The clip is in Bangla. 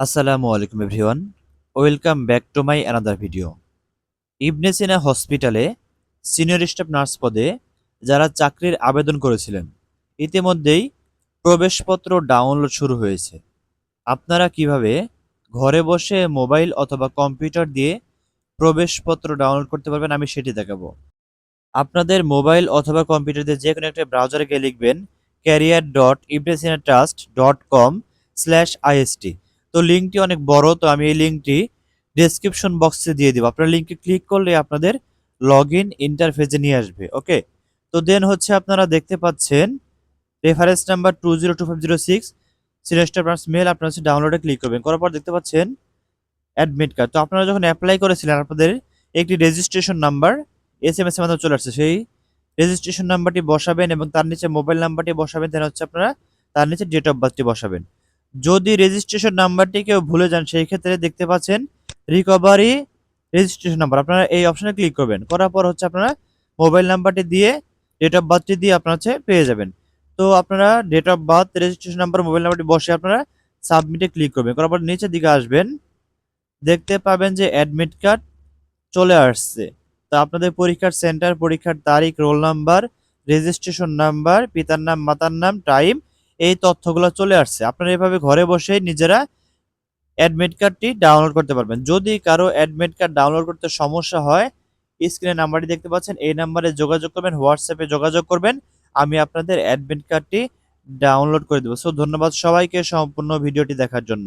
আসসালামু আলাইকুম everyone. Welcome back to my another video. Ibn Sina হসপিটালে সিনিয়র স্টাফ নার্স পদে যারা চাকরির আবেদন করেছিলেন, ইতিমধ্যেই প্রবেশপত্র ডাউনলোড শুরু হয়েছে। আপনারা কীভাবে ঘরে বসে মোবাইল অথবা কম্পিউটার দিয়ে প্রবেশপত্র ডাউনলোড করতে পারবেন আমি সেটি দেখাবো। আপনাদের মোবাইল অথবা কম্পিউটার দিয়ে যে কোনো একটা ব্রাউজারে গিয়ে লিখবেন career dot Ibnsina trust dot com slash IST তো লিঙ্কটি অনেক বড়, তো আমি এই লিঙ্কটি ডেসক্রিপশন বক্সে দিয়ে দিব। আপনারা লিঙ্কে ক্লিক করলে আপনাদের লগ ইন ইন্টারফেসে নিয়ে আসবে ওকে তো দেন হচ্ছে আপনারা দেখতে পাচ্ছেন reference number two zero two five zero six সিলেস্টার branch mail আপনারা হচ্ছে ডাউনলোডে ক্লিক করবেন। করার পর দেখতে পাচ্ছেন অ্যাডমিট কার্ড তো আপনারা যখন অ্যাপ্লাই করেছিলেন, আপনাদের একটি registration number S M S এর মাধ্যমে চলে আসছে। সেই রেজিস্ট্রেশন নাম্বারটি বসাবেন এবং তার নিচে মোবাইল নাম্বারটি বসাবেন দেন হচ্ছে আপনারা তার নিচে ডেট অফ বার্থটি বসাবেন। যদি রেজিস্ট্রেশন নাম্বারটি কেউ ভুলে যান, সেই ক্ষেত্রে দেখতে পাচ্ছেন রিকভারি রেজিস্ট্রেশন নাম্বার আপনারা এই অপশনে ক্লিক করবেন। করার পর হচ্ছে আপনারা মোবাইল নাম্বারটি দিয়ে ডেট অফ বার্থটি দিয়ে আপনার হচ্ছে পেয়ে যাবেন। তো আপনারা date of birth registration number mobile নাম্বারটি বসে আপনারা সাবমিটে ক্লিক করবেন। করার পর নিচের দিকে আসবেন। দেখতে পাবেন যে অ্যাডমিট কার্ড চলে আসছে। তো আপনাদের পরীক্ষার সেন্টার পরীক্ষার তারিখ রোল নাম্বার রেজিস্ট্রেশন নাম্বার পিতার নাম, মাতার নাম টাইম এই তথ্যগুলো চলে আসছে। আপনারা এভাবে ঘরে বসে নিজেরা অ্যাডমিট কার্ডটি ডাউনলোড করতে পারবেন। যদি কারও অ্যাডমিট কার্ড ডাউনলোড করতে সমস্যা হয় স্ক্রিনে নাম্বারটি দেখতে পাচ্ছেন, এই নাম্বারে যোগাযোগ করবেন হোয়াটসঅ্যাপে যোগাযোগ করবেন। আমি আপনাদের অ্যাডমিট কার্ডটি ডাউনলোড করে দেবো। সো ধন্যবাদ সবাইকে সম্পূর্ণ ভিডিওটি দেখার জন্য।